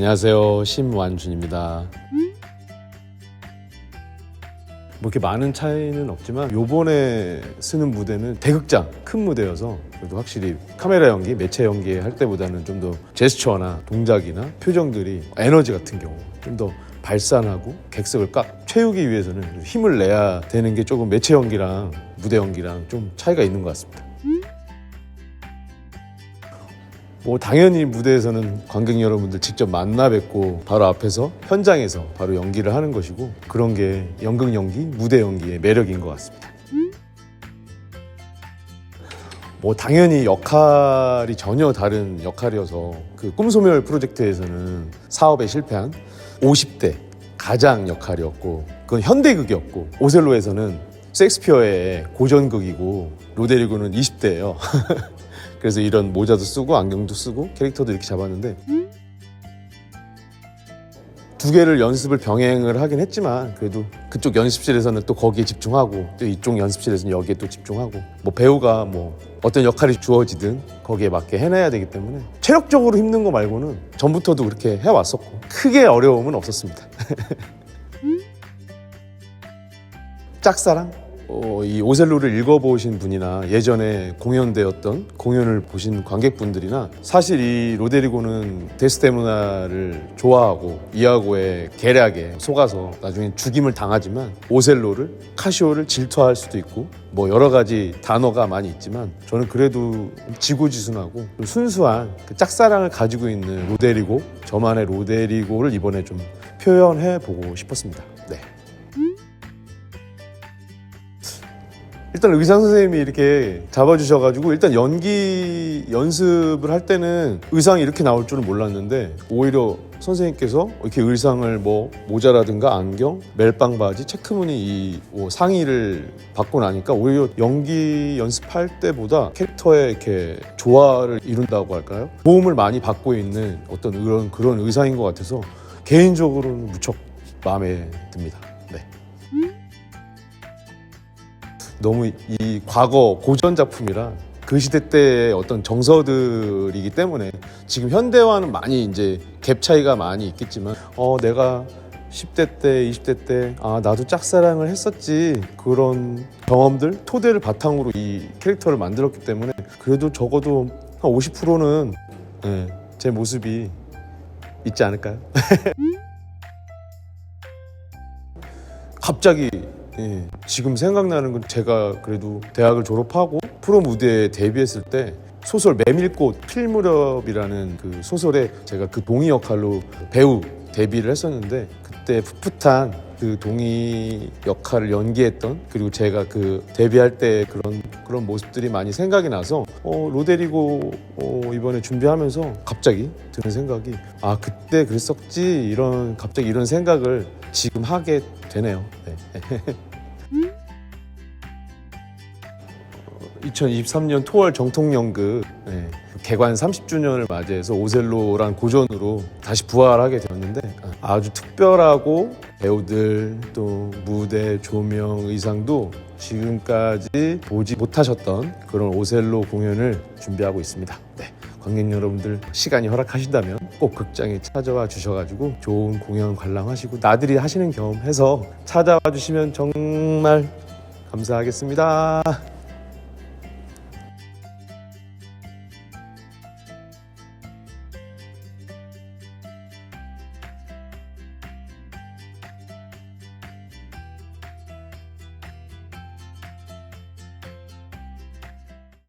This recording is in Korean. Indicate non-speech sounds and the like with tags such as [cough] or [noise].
안녕하세요. 심완준입니다. 뭐 이렇게 많은 차이는 없지만 요번에 쓰는 무대는 대극장 큰 무대여서 그래도 확실히 카메라 연기, 매체 연기 할 때보다는 좀 더 제스처나 동작이나 표정들이 에너지 같은 경우 좀 더 발산하고 객석을 꽉 채우기 위해서는 힘을 내야 되는 게 조금 매체 연기랑 무대 연기랑 좀 차이가 있는 것 같습니다. 뭐 당연히 무대에서는 관객 여러분들 직접 만나 뵙고 바로 앞에서 현장에서 바로 연기를 하는 것이고 그런 게 연극 연기, 무대 연기의 매력인 것 같습니다. 뭐 당연히 역할이 전혀 다른 역할이어서 그 꿈소멸 프로젝트에서는 사업에 실패한 50대 가장 역할이었고 그건 현대극이었고 오셀로에서는 섹스피어의 고전극이고 로데리고는 20대예요. [laughs] 그래서 이런 모자도 쓰고 안경도 쓰고 캐릭터도 이렇게 잡았는데 두 개를 연습을 병행을 하긴 했지만 그래도 그쪽 연습실에서는 또 거기에 집중하고 또 이쪽 연습실에서는 여기에 또 집중하고 뭐 배우가 뭐 어떤 역할이 주어지든 거기에 맞게 해내야 되기 때문에 체력적으로 힘든 거 말고는 전부터도 그렇게 해왔었고 크게 어려움은 없었습니다. [laughs] 짝사랑? 어, 이 오셀로를 읽어보신 분이나 예전에 공연되었던 공연을 보신 관객분들이나 사실 이 로데리고는 데스데모나를 좋아하고 이아고의 계략에 속아서 나중에 죽임을 당하지만 오셀로를 카시오를 질투할 수도 있고 뭐 여러 가지 단어가 많이 있지만 저는 그래도 지고지순하고 좀 순수한 그 짝사랑을 가지고 있는 로데리고 저만의 로데리고를 이번에 좀 표현해 보고 싶었습니다. 네. 일단 의상 선생님이 이렇게 잡아주셔가지고 일단 연기 연습을 할 때는 의상이 이렇게 나올 줄은 몰랐는데 오히려 선생님께서 이렇게 의상을 뭐 모자라든가 안경, 멜빵 바지, 체크무늬 이뭐 상의를 받고 나니까 오히려 연기 연습할 때보다 캐릭터에 이렇게 조화를 이룬다고 할까요? 도움을 많이 받고 있는 어떤 그런 그런 의상인 것 같아서 개인적으로는 무척 마음에 듭니다. 네. 너무 이 과거 고전 작품이라 그 시대 때의 어떤 정서들이기 때문에 지금 현대와는 많이 이제 갭 차이가 많이 있겠지만 어 내가 10대 때, 20대 때, 아, 나도 짝사랑을 했었지. 그런 경험들, 토대를 바탕으로 이 캐릭터를 만들었기 때문에 그래도 적어도 한 50%는 예, 제 모습이 있지 않을까요? [laughs] 갑자기 예, 지금 생각나는 건 제가 그래도 대학을 졸업하고 프로 무대에 데뷔했을 때 소설 메밀꽃 필무렵이라는 그 소설에 제가 그 동희 역할로 배우 데뷔를 했었는데 그때 풋풋한 그 동희 역할을 연기했던 그리고 제가 그 데뷔할 때 그런 그런 모습들이 많이 생각이 나서 어, 로데리고 어, 이번에 준비하면서 갑자기 드는 생각이 아 그때 그랬었지 이런 갑자기 이런 생각을 지금 하게 되네요. 네. [laughs] 2023년 토월 정통연극 네, 개관 30주년을 맞이해서 오셀로란 고전으로 다시 부활하게 되었는데 아주 특별하고 배우들 또 무대 조명 의상도 지금까지 보지 못하셨던 그런 오셀로 공연을 준비하고 있습니다. 네. 관객 여러분들 시간이 허락하신다면 꼭 극장에 찾아와 주셔가지고 좋은 공연 관람하시고 나들이 하시는 겸 해서 찾아와 주시면 정말 감사하겠습니다.